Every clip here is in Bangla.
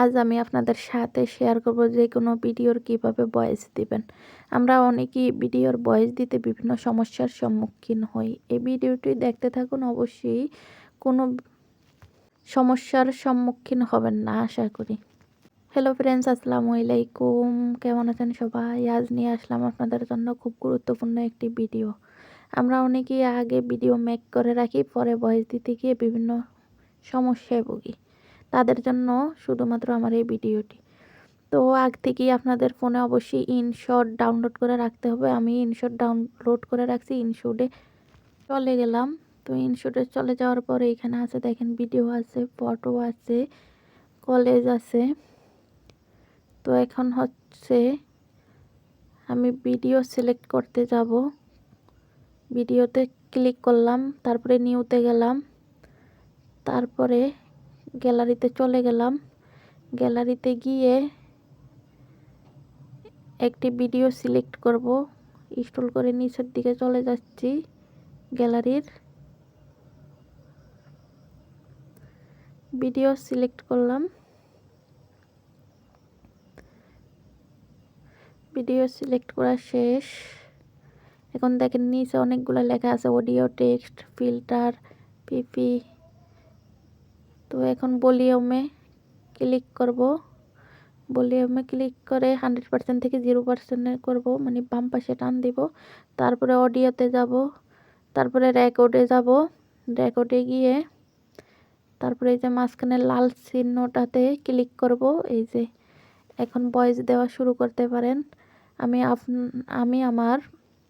আজ আমি আপনাদের সাথে শেয়ার করব যে কোনো ভিডিওর কীভাবে ভয়েস দিবেন। আমরা অনেকেই ভিডিওর ভয়েস দিতে বিভিন্ন সমস্যার সম্মুখীন হই। এই ভিডিওটি দেখতে থাকুন, অবশ্যই কোনো সমস্যার সম্মুখীন হবেন না, আশা করি। হ্যালো ফ্রেন্ডস আসসালামু আলাইকুম। কেমন আছেন সবাই? আজ নিয়ে আসলাম আপনাদের জন্য খুব গুরুত্বপূর্ণ একটি ভিডিও। আমরা অনেকেই আগে ভিডিও মেক করে রাখি, পরে ভয়েস দিতে গিয়ে বিভিন্ন সমস্যায় ভুগি। তাদের জন্য শুধুমাত্র আমার এই ভিডিওটি। তো আগ থেকেই আপনাদের ফোনে অবশ্যই ইনশট ডাউনলোড করে রাখতে হবে। আমি ইনশট ডাউনলোড করে রাখছি ইনশটে চলে গেলাম। তো ইনশটে চলে যাওয়ার পরে এখানে আছে, দেখেন ভিডিও আছে ফটো আছে কলেজ আছে। তো এখন হচ্ছে আমি ভিডিও সিলেক্ট করতে যাব। ভিডিওতে ক্লিক করলাম, তারপরে নিউতে গেলাম। তারপরে গ্যালারিতে চলে গেলাম। গ্যালারিতে গিয়ে একটি ভিডিও সিলেক্ট করব। ইনস্টল করে নিচের দিকে চলে যাচ্ছি গ্যালারির। ভিডিও সিলেক্ট করলাম। ভিডিও সিলেক্ট করা শেষ। এখন দেখেন নিচে অনেকগুলো লেখা আছে, অডিও, টেক্সট, ফিল্টার, পিপি তো এখন ভলিউমে ক্লিক করব। ভলিউমে ক্লিক করে হান্ড্রেড পার্সেন্ট থেকে জিরো পার্সেন্টে করব মানে বাম পাশে টান দিব। তারপরে অডিওতে যাব, তারপরে রেকর্ডে যাব। রেকর্ডে গিয়ে তারপরে এই যে মাঝখানে লাল চিহ্নটাতে ক্লিক করব। এই যে এখন ভয়েস দেওয়া শুরু করতে পারেন। আমি আপ, আমি আমার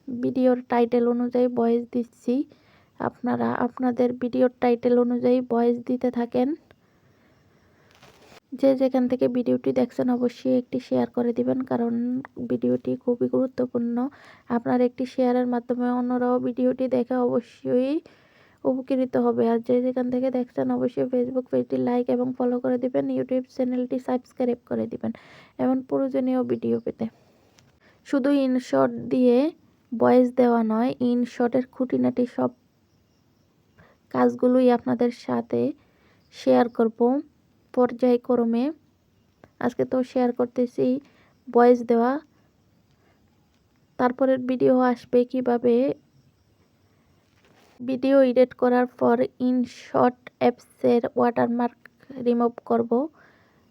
ভিডিওর টাইটেল অনুযায়ী ভয়েস দিচ্ছি। আপনারা আপনাদের ভিডিওর টাইটেল অনুযায়ী ভয়েস দিতে থাকেন। যে যেখান থেকে ভিডিওটি দেখছেন অবশ্যই একটি শেয়ার করে দিবেন, কারণ ভিডিওটি খুবই গুরুত্বপূর্ণ। আপনার একটি শেয়ারের মাধ্যমে অন্যরাও ভিডিওটি দেখে অবশ্যই উপকৃত হবে। আর যে যেখান থেকে দেখছেন অবশ্যই ফেসবুক পেজটি লাইক এবং ফলো করে দিবেন ইউটিউব চ্যানেলটি সাবস্ক্রাইব করে দিবেন এমন প্রয়োজনীয় ভিডিও পেতে। শুধু ইনশট দিয়ে ভয়েস দেওয়া নয় ইনশটের খুঁটিনাটি সব কাজগুলোই আপনাদের সাথে শেয়ার করব। পর্যায়ক্রমে আজকে তো শেয়ার করতেছি ভয়েস দেওয়া। তারপরের ভিডিও আসবে কীভাবে? ভিডিও এডিট করার পর ইনশট অ্যাপসের ওয়াটারমার্ক রিমুভ করব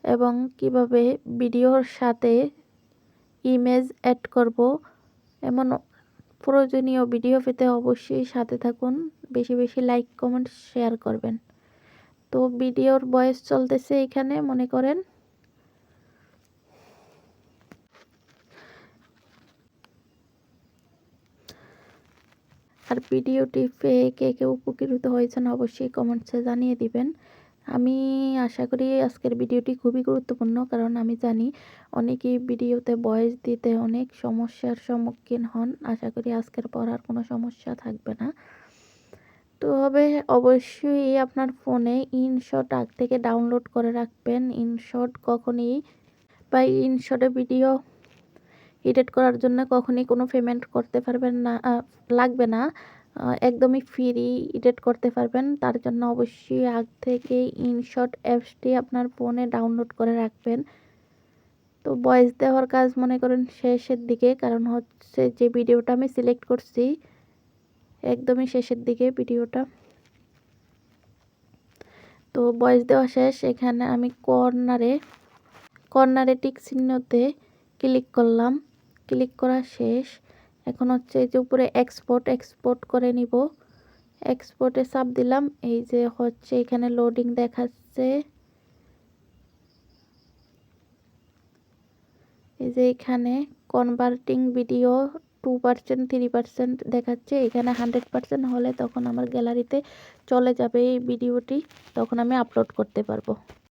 এবং কীভাবে ভিডিওর সাথে ইমেজ অ্যাড করব। এমন প্রয়োজনীয় ভিডিও পেতে অবশ্যই সাথে থাকুন। বেশি বেশি লাইক কমেন্ট শেয়ার করবেন। তো ভিডিওর বয়স চলতেছে এখানে, মনে করেন। আর ভিডিওটি পেয়ে কে কে উপকৃত হয়েছেন, অবশ্যই কমেন্টসে জানিয়ে দিবেন। আমি আশা করি আজকের ভিডিওটি খুবই গুরুত্বপূর্ণ, কারণ আমি জানি অনেকেই ভিডিওতে ভয়েস দিতে অনেক সমস্যার সম্মুখীন হন। আশা করি আজকের পর আর কোনো সমস্যা থাকবে না। তো হবে অবশ্যই আপনার ফোনে ইনশট আগ থেকে ডাউনলোড করে রাখবেন। ইনশট কখনই বা ইনশটে ভিডিও এডিট করার জন্য কখনই কোনো পেমেন্ট করতে পারবেন না লাগবে না। একদমই ফ্রি এডিট করতে পারবেন। তার জন্য অবশ্যই আগ থেকে ইনশট অ্যাপসটি আপনার ফোনে ডাউনলোড করে রাখবেন। তো ভয়েস দেওয়ার কাজ মনে করেন শেষের দিকে, কারণ হচ্ছে যে ভিডিওটা আমি সিলেক্ট করছি, একদমই শেষের দিকে ভিডিওটা তো ভয়েস দেওয়া শেষ, এখানে আমি কর্নারে কর্নারে টিক চিহ্নতে ক্লিক করলাম। ক্লিক করা শেষ। এখন হচ্ছে এই যে উপরে এক্সপোর্ট এক্সপোর্ট করে নিব। এক্সপোর্টে চাপ দিলাম, এই যে হচ্ছে এখানে লোডিং দেখাচ্ছে। এই যে এখানে converting video two percent three percent দেখাচ্ছে। এখানে হান্ড্রেড পার্সেন্ট হলে তখন আমার গ্যালারিতে চলে যাবে এই ভিডিওটি তখন আমি আপলোড করতে পারব।